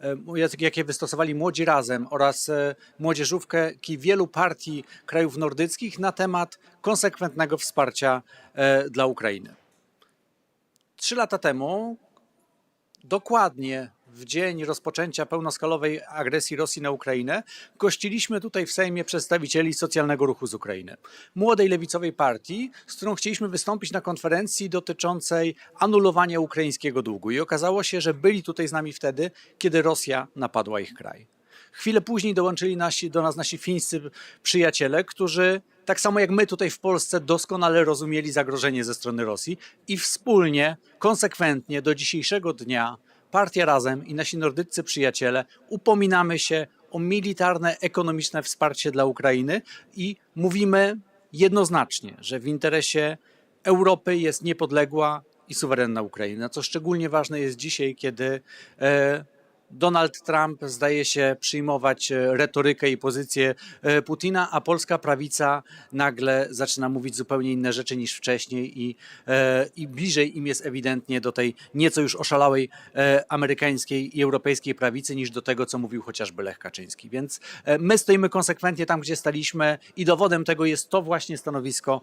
e, jak- jakie wystosowali Młodzi Razem oraz e, młodzieżówki wielu partii krajów nordyckich na temat konsekwentnego wsparcia e, dla Ukrainy. Trzy lata temu, dokładnie w dzień rozpoczęcia pełnoskalowej agresji Rosji na Ukrainę, gościliśmy tutaj w Sejmie przedstawicieli socjalnego ruchu z Ukrainy. Młodej lewicowej partii, z którą chcieliśmy wystąpić na konferencji dotyczącej anulowania ukraińskiego długu. I okazało się, że byli tutaj z nami wtedy, kiedy Rosja napadła ich kraj. Chwilę później dołączyli nasi, do nas nasi fińscy przyjaciele, którzy tak samo jak my tutaj w Polsce doskonale rozumieli zagrożenie ze strony Rosji i wspólnie, konsekwentnie do dzisiejszego dnia Partia Razem i nasi nordyccy przyjaciele upominamy się o militarne, ekonomiczne wsparcie dla Ukrainy i mówimy jednoznacznie, że w interesie Europy jest niepodległa i suwerenna Ukraina, co szczególnie ważne jest dzisiaj, kiedy e, Donald Trump zdaje się przyjmować e, retorykę i pozycję e, Putina, a polska prawica nagle zaczyna mówić zupełnie inne rzeczy niż wcześniej i, e, i bliżej im jest ewidentnie do tej nieco już oszalałej amerykańskiej i europejskiej prawicy niż do tego, co mówił chociażby Lech Kaczyński. Więc my stoimy konsekwentnie tam, gdzie staliśmy i dowodem tego jest to właśnie stanowisko,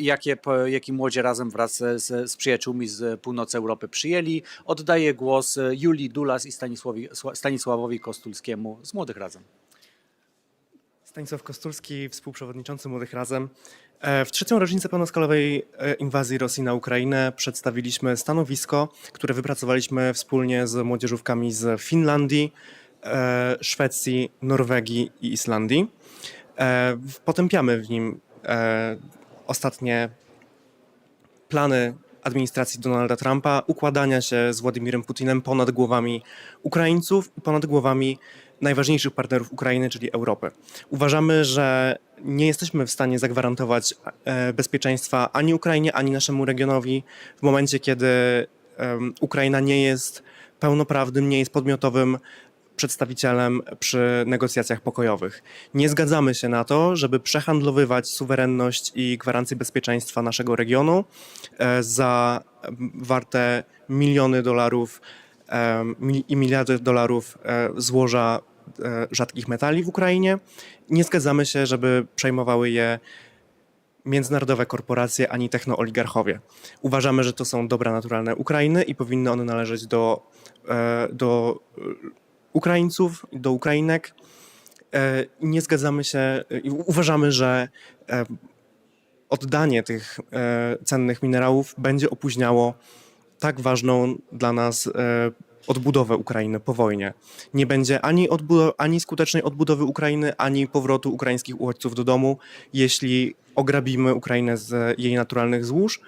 jakie, jakie młodzie razem wraz z, z przyjaciółmi z północy Europy przyjęli. Oddaję głos Julii Dulas i Stanisławowi, Sła- Stanisławowi Kostulskiemu z Młodych Razem. Stanisław Kostulski, współprzewodniczący Młodych Razem. E, W trzecią rocznicę pełnoskalowej e, inwazji Rosji na Ukrainę przedstawiliśmy stanowisko, które wypracowaliśmy wspólnie z młodzieżówkami z Finlandii, e, Szwecji, Norwegii i Islandii. Potępiamy w nim ostatnie plany administracji Donalda Trumpa układania się z Władimirem Putinem ponad głowami Ukraińców i ponad głowami najważniejszych partnerów Ukrainy, czyli Europy. Uważamy, że nie jesteśmy w stanie zagwarantować e, bezpieczeństwa ani Ukrainie, ani naszemu regionowi w momencie, kiedy Ukraina nie jest pełnoprawnym, nie jest podmiotowym przedstawicielem przy negocjacjach pokojowych. Nie zgadzamy się na to, żeby przehandlowywać suwerenność i gwarancje bezpieczeństwa naszego regionu e, za warte miliony dolarów e, i miliardy dolarów e, złoża rzadkich metali w Ukrainie. Nie zgadzamy się, żeby przejmowały je międzynarodowe korporacje ani technooligarchowie. Uważamy, że to są dobra naturalne Ukrainy i powinny one należeć do, do Ukraińców, do Ukrainek. E, Nie zgadzamy się i uważamy, że e, oddanie tych e, cennych minerałów będzie opóźniało tak ważną dla nas e, odbudowę Ukrainy po wojnie. Nie będzie ani, ani skutecznej odbudowy Ukrainy, ani powrotu ukraińskich uchodźców do domu, jeśli ograbimy Ukrainę z jej naturalnych złóż.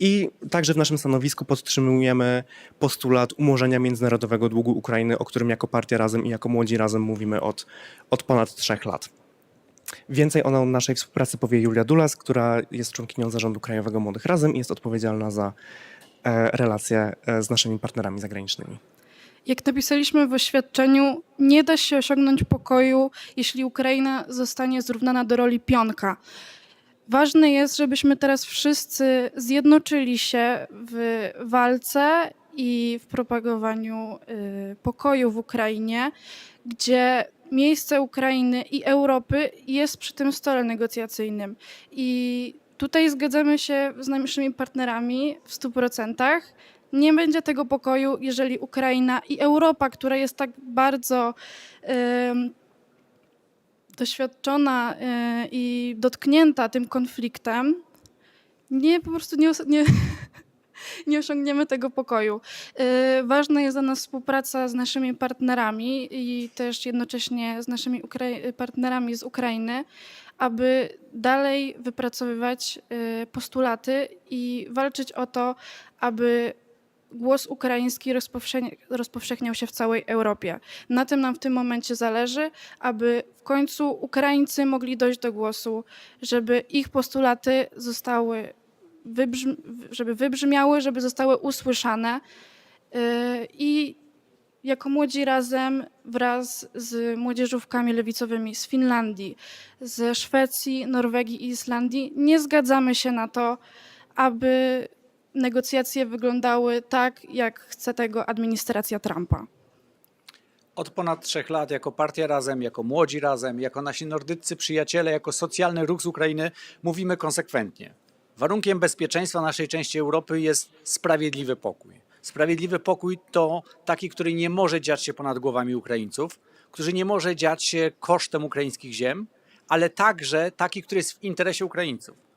I także w naszym stanowisku podtrzymujemy postulat umorzenia międzynarodowego długu Ukrainy, o którym jako partia Razem i jako Młodzi Razem mówimy od, od ponad trzech lat. Więcej o naszej współpracy powie Julia Dulas, która jest członkinią zarządu Krajowego Młodych Razem i jest odpowiedzialna za e, relacje e, z naszymi partnerami zagranicznymi. Jak napisaliśmy w oświadczeniu, nie da się osiągnąć pokoju, jeśli Ukraina zostanie zrównana do roli pionka. Ważne jest, żebyśmy teraz wszyscy zjednoczyli się w walce i w propagowaniu y, pokoju w Ukrainie, gdzie miejsce Ukrainy i Europy jest przy tym stole negocjacyjnym. I tutaj zgadzamy się z naszymi partnerami w 100%. Nie będzie tego pokoju, jeżeli Ukraina i Europa, która jest tak bardzo doświadczona e, i dotknięta tym konfliktem, nie po prostu nie, nie, nie osiągniemy tego pokoju. E, Ważna jest dla nas współpraca z naszymi partnerami i też jednocześnie z naszymi partnerami z Ukrainy, aby dalej wypracowywać e, postulaty i walczyć o to, aby głos ukraiński rozpowszechni- rozpowszechniał się w całej Europie. Na tym nam w tym momencie zależy, aby w końcu Ukraińcy mogli dojść do głosu, żeby ich postulaty zostały, wybrzm- żeby wybrzmiały, żeby zostały usłyszane. Yy, I jako młodzi razem wraz z młodzieżówkami lewicowymi z Finlandii, ze Szwecji, Norwegii i Islandii nie zgadzamy się na to, aby negocjacje wyglądały tak, jak chce tego administracja Trumpa. Od ponad trzech lat jako partia Razem, jako Młodzi Razem, jako nasi nordyccy przyjaciele, jako socjalny ruch z Ukrainy mówimy konsekwentnie. Warunkiem bezpieczeństwa naszej części Europy jest sprawiedliwy pokój. Sprawiedliwy pokój to taki, który nie może dziać się ponad głowami Ukraińców, który nie może dziać się kosztem ukraińskich ziem, ale także taki, który jest w interesie Ukraińców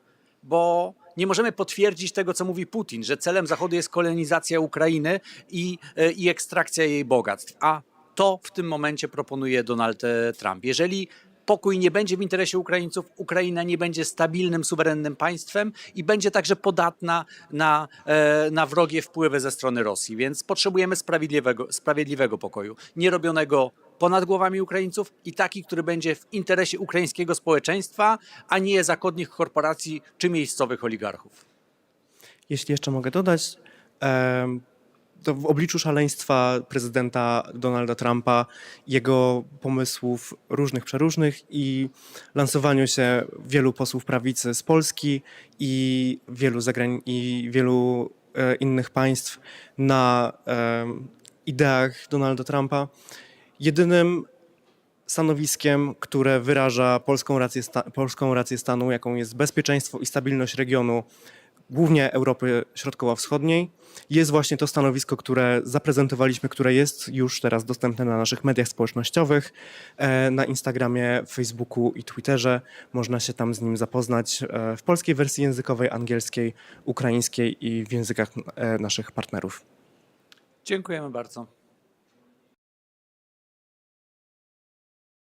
bo nie możemy potwierdzić tego, co mówi Putin, że celem Zachodu jest kolonizacja Ukrainy i, e, i ekstrakcja jej bogactw. A to w tym momencie proponuje Donald e, Trump. Jeżeli pokój nie będzie w interesie Ukraińców, Ukraina nie będzie stabilnym, suwerennym państwem i będzie także podatna na, e, na wrogie wpływy ze strony Rosji. Więc potrzebujemy sprawiedliwego, sprawiedliwego pokoju, nie robionego ponad głowami Ukraińców i taki, który będzie w interesie ukraińskiego społeczeństwa, a nie zachodnich korporacji czy miejscowych oligarchów. Jeśli jeszcze mogę dodać, to w obliczu szaleństwa prezydenta Donalda Trumpa, jego pomysłów różnych, przeróżnych i lansowaniu się wielu posłów prawicy z Polski i wielu, zagrań- i wielu e, innych państw na ideach Donalda Trumpa, jedynym stanowiskiem, które wyraża polską rację, polską rację stanu, jaką jest bezpieczeństwo i stabilność regionu, głównie Europy Środkowo-Wschodniej, jest właśnie to stanowisko, które zaprezentowaliśmy, które jest już teraz dostępne na naszych mediach społecznościowych, e, na Instagramie, Facebooku i Twitterze. Można się tam z nim zapoznać e, w polskiej wersji językowej, angielskiej, ukraińskiej i w językach e, naszych partnerów. Dziękujemy bardzo.